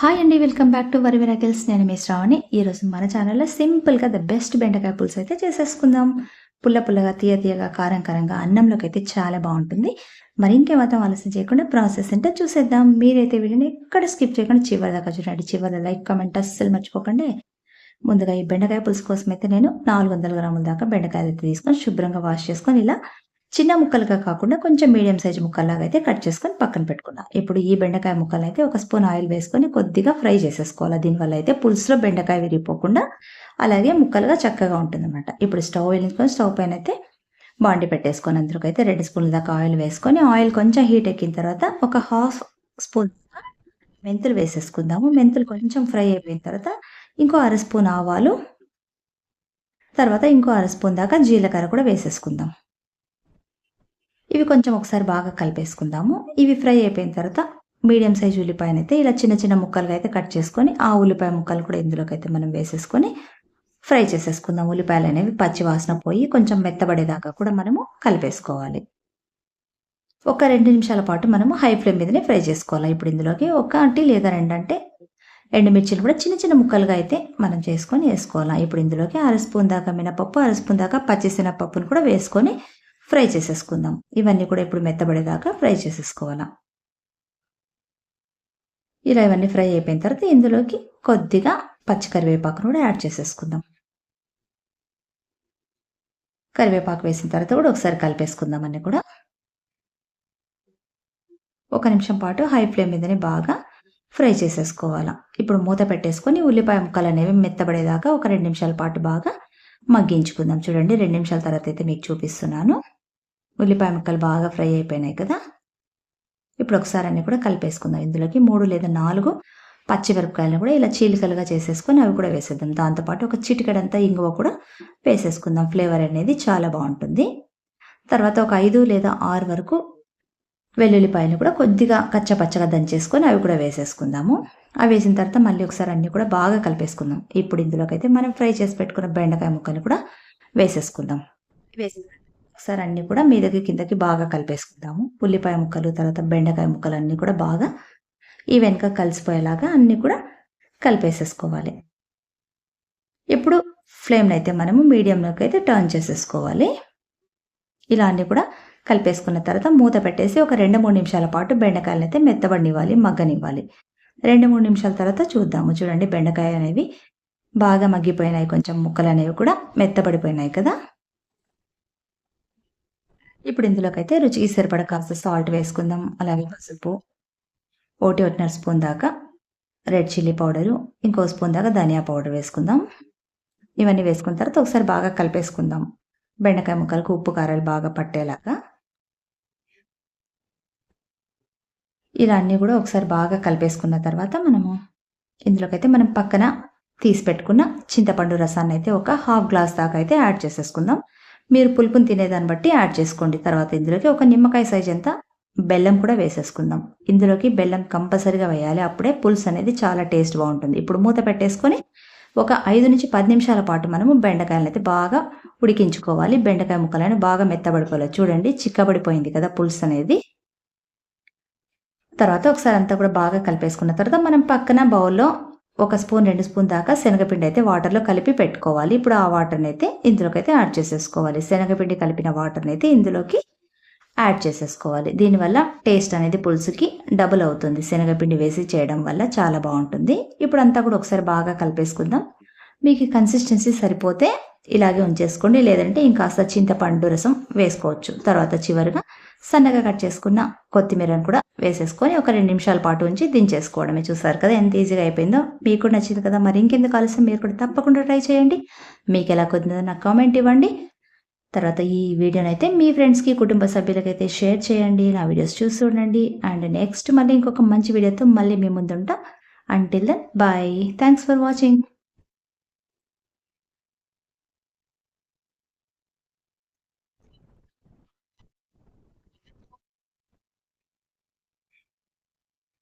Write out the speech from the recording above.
Hi అండి welcome back to Vari varieties నేను మీ శ్రావణి. ఈరోజు మన ఛానల్లో సింపుల్గా ద బెస్ట్ బెండకాయ పులుసు అయితే చేసేసుకుందాం. పుల్ల పుల్లగా తీయ తీయగా కారం కారంగా అన్నంలోకి అయితే చాలా బాగుంటుంది. మరి ఇంకేమాత్రం ఆలస్యం చేయకుండా ప్రాసెస్ అంటే చూసేద్దాం. మీరైతే వీడియోని ఎక్కడ స్కిప్ చేయకుండా చివరి దాకా చూడండి. చివరి లైక్ కామెంట్ అస్సలు మర్చిపోకండి. ముందుగా ఈ బెండకాయ పులుసు కోసం అయితే నేను నాలుగు వందల గ్రాముల దాకా బెండకాయలు అయితే తీసుకొని శుభ్రంగా వాష్ చేసుకొని ఇలా చిన్న ముక్కలుగా కాకుండా కొంచెం మీడియం సైజ్ ముక్కల్లాగా అయితే కట్ చేసుకొని పక్కన పెట్టుకున్నా. ఇప్పుడు ఈ బెండకాయ ముక్కలు అయితే ఒక స్పూన్ ఆయిల్ వేసుకొని కొద్దిగా ఫ్రై చేసేసుకోవాలి. దీనివల్ల అయితే పులుసులో బెండకాయ విరిగిపోకుండా అలాగే ముక్కలుగా చక్కగా ఉంటుందన్నమాట. ఇప్పుడు స్టవ్ వెళ్ళించుకొని స్టవ్ పైన అయితే బాండి పెట్టేసుకొని అందులోకి అయితే రెండు స్పూన్ల దాకా ఆయిల్ వేసుకొని ఆయిల్ కొంచెం హీట్ ఎక్కిన తర్వాత ఒక హాఫ్ స్పూన్ మెంతులు వేసేసుకుందాము. మెంతులు కొంచెం ఫ్రై అయిపోయిన తర్వాత ఇంకో అర స్పూన్ ఆవాలు తర్వాత ఇంకో అర స్పూన్ దాకా జీలకర్ర కూడా వేసేసుకుందాం. ఇవి కొంచెం ఒకసారి బాగా కలిపేసుకుందాము. ఇవి ఫ్రై అయిపోయిన తర్వాత మీడియం సైజ్ ఉల్లిపాయనైతే ఇలా చిన్న చిన్న ముక్కలుగా అయితే కట్ చేసుకొని ఆ ఉల్లిపాయ ముక్కలు కూడా ఇందులోకి అయితే మనం వేసేసుకొని ఫ్రై చేసేసుకుందాం. ఉల్లిపాయలు అనేవి పచ్చి వాసన పోయి కొంచెం మెత్తబడేదాకా కూడా మనము కలిపేసుకోవాలి. ఒక రెండు నిమిషాల పాటు మనము హై ఫ్లేమ్ మీదనే ఫ్రై చేసుకోవాలి. ఇప్పుడు ఇందులోకి ఒకటి లేదా రెండంటే ఎండుమిర్చిలు కూడా చిన్న చిన్న ముక్కలుగా అయితే మనం చేసుకొని వేసుకోవాలి. ఇప్పుడు ఇందులోకి అర స్పూన్ దాకా మినపప్పు అర స్పూన్ దాకా పచ్చిశనగపప్పును కూడా వేసుకొని ఫ్రై చేసేసుకుందాం. ఇవన్నీ కూడా ఇప్పుడు మెత్తబడేదాకా ఫ్రై చేసేసుకోవాలా. ఇలా ఇవన్నీ ఫ్రై అయిపోయిన తర్వాత ఇందులోకి కొద్దిగా పచ్చికరివేపాకును కూడా యాడ్ చేసేసుకుందాం. కరివేపాకు వేసిన తర్వాత కూడా ఒకసారి కలిపేసుకుందాం అన్నీ కూడా. ఒక నిమిషం పాటు హై ఫ్లేమ్ మీదనే బాగా ఫ్రై చేసేసుకోవాలా. ఇప్పుడు మూత పెట్టేసుకొని ఉల్లిపాయ ముక్కలు అనేవి మెత్తబడేదాకా ఒక రెండు నిమిషాల పాటు బాగా మగ్గించుకుందాం. చూడండి రెండు నిమిషాల తర్వాత అయితే మీకు చూపిస్తున్నాను. ఉల్లిపాయ ముక్కలు బాగా ఫ్రై అయిపోయినాయి కదా? ఇప్పుడు ఒకసారి అన్నీ కూడా కలిపేసుకుందాం. ఇందులోకి మూడు లేదా నాలుగు పచ్చిమిరపకాయలను కూడా ఇలా చీలికలుగా చేసేసుకొని అవి కూడా వేసేద్దాం. దాంతోపాటు ఒక చిటికెడంతా ఇంగువ కూడా వేసేసుకుందాం. ఫ్లేవర్ అనేది చాలా బాగుంటుంది. తర్వాత ఒక ఐదు లేదా ఆరు వరకు వెల్లుల్లిపాయలు కూడా కొద్దిగా కచ్చపచ్చగా దంచేసుకొని అవి కూడా వేసేసుకుందాము. అవి వేసిన తర్వాత మళ్ళీ ఒకసారి అన్నీ కూడా బాగా కలిపేసుకుందాం. ఇప్పుడు ఇందులోకి అయితే మనం ఫ్రై చేసి పెట్టుకున్న బెండకాయ ముక్కలు కూడా వేసేసుకుందాం. వేసిన ఒకసారి అన్నీ కూడా మీదకి కిందకి బాగా కలిపేసుకుందాము. ఉల్లిపాయ ముక్కలు తర్వాత బెండకాయ ముక్కలు అన్నీ కూడా బాగా ఈ వెనుక కలిసిపోయేలాగా అన్నీ కూడా కలిపేసేసుకోవాలి. ఇప్పుడు ఫ్లేమ్ని అయితే మనము మీడియంలోకి అయితే టర్న్ చేసేసుకోవాలి. ఇలా అన్నీ కూడా కలిపేసుకున్న తర్వాత మూత పెట్టేసి ఒక రెండు మూడు నిమిషాల పాటు బెండకాయలు అయితే మెత్తబడినివ్వాలి మగ్గనివ్వాలి. రెండు మూడు నిమిషాల తర్వాత చూద్దాము. చూడండి బెండకాయ అనేవి బాగా మగ్గిపోయినాయి. కొంచెం ముక్కలు అనేవి కూడా మెత్తబడిపోయినాయి కదా. ఇప్పుడు ఇందులోకైతే అయితే రుచికి సరిపడ కాస్త సాల్ట్ వేసుకుందాం. అలాగే పసుపు ఒకటి ఒకటిన్నర స్పూన్ దాకా రెడ్ చిల్లీ పౌడరు ఇంకో స్పూన్ దాకా ధనియా పౌడర్ వేసుకుందాం. ఇవన్నీ వేసుకున్న తర్వాత ఒకసారి బాగా కలిపేసుకుందాం. బెండకాయ ముక్కలకు ఉప్పు కారాలు బాగా పట్టేలాగా. ఇలా అన్నీ కూడా ఒకసారి బాగా కలిపేసుకున్న తర్వాత మనము ఇందులోకైతే మనం పక్కన తీసి పెట్టుకున్న చింతపండు రసాన్ని అయితే ఒక హాఫ్ గ్లాస్ దాకా అయితే యాడ్ చేసేసుకుందాం. మీరు పులుపుని తినేదాన్ని బట్టి యాడ్ చేసుకోండి. తర్వాత ఇందులోకి ఒక నిమ్మకాయ సైజ్ అంతా బెల్లం కూడా వేసేసుకుందాం. ఇందులోకి బెల్లం కంపల్సరీగా వేయాలి. అప్పుడే పులుసు అనేది చాలా టేస్ట్ బాగుంటుంది. ఇప్పుడు మూత పెట్టేసుకొని ఒక ఐదు నుంచి పది నిమిషాల పాటు మనము బెండకాయలను అయితే బాగా ఉడికించుకోవాలి. బెండకాయ ముక్కలను బాగా మెత్తబడిపోవాలి. చూడండి చిక్కబడిపోయింది కదా పులుసు అనేది. తర్వాత ఒకసారి అంతా కూడా బాగా కలిపేసుకున్న తర్వాత మనం పక్కన బౌల్లో ఒక స్పూన్ రెండు స్పూన్ దాకా శనగపిండి అయితే వాటర్లో కలిపి పెట్టుకోవాలి. ఇప్పుడు ఆ వాటర్ని అయితే ఇందులోకి అయితే యాడ్ చేసేసుకోవాలి. శనగపిండి కలిపిన వాటర్ని అయితే ఇందులోకి యాడ్ చేసేసుకోవాలి. దీనివల్ల టేస్ట్ అనేది పులుసుకి డబుల్ అవుతుంది. శనగపిండి వేసి చేయడం వల్ల చాలా బాగుంటుంది. ఇప్పుడు అంతా కూడా ఒకసారి బాగా కలిపేసుకుందాం. మీకు కన్సిస్టెన్సీ సరిపోతే ఇలాగే ఉంచేసుకోండి. లేదంటే ఇంకా చింతపండు రసం వేసుకోవచ్చు. తర్వాత చివరిగా సన్నగా కట్ చేసుకున్న కొత్తిమీరను కూడా వేసేసుకొని ఒక రెండు నిమిషాల పాటు ఉంచి దించేసుకోవడమే. చూసారు కదా ఎంత ఈజీగా అయిపోయిందో. మీకు కూడా నచ్చింది కదా. మరి ఇంకెందుకు ఆలస్యం? మీరు కూడా తప్పకుండా ట్రై చేయండి. మీకు ఎలా కుదిరిందో నాకు కామెంట్ ఇవ్వండి. తర్వాత ఈ వీడియోని అయితే మీ ఫ్రెండ్స్కి కుటుంబ సభ్యులకైతే షేర్ చేయండి. నా వీడియోస్ చూసి చూడండి. అండ్ నెక్స్ట్ మళ్ళీ ఇంకొక మంచి వీడియోతో మళ్ళీ మీ ముందుంటా. Until then bye thanks for watching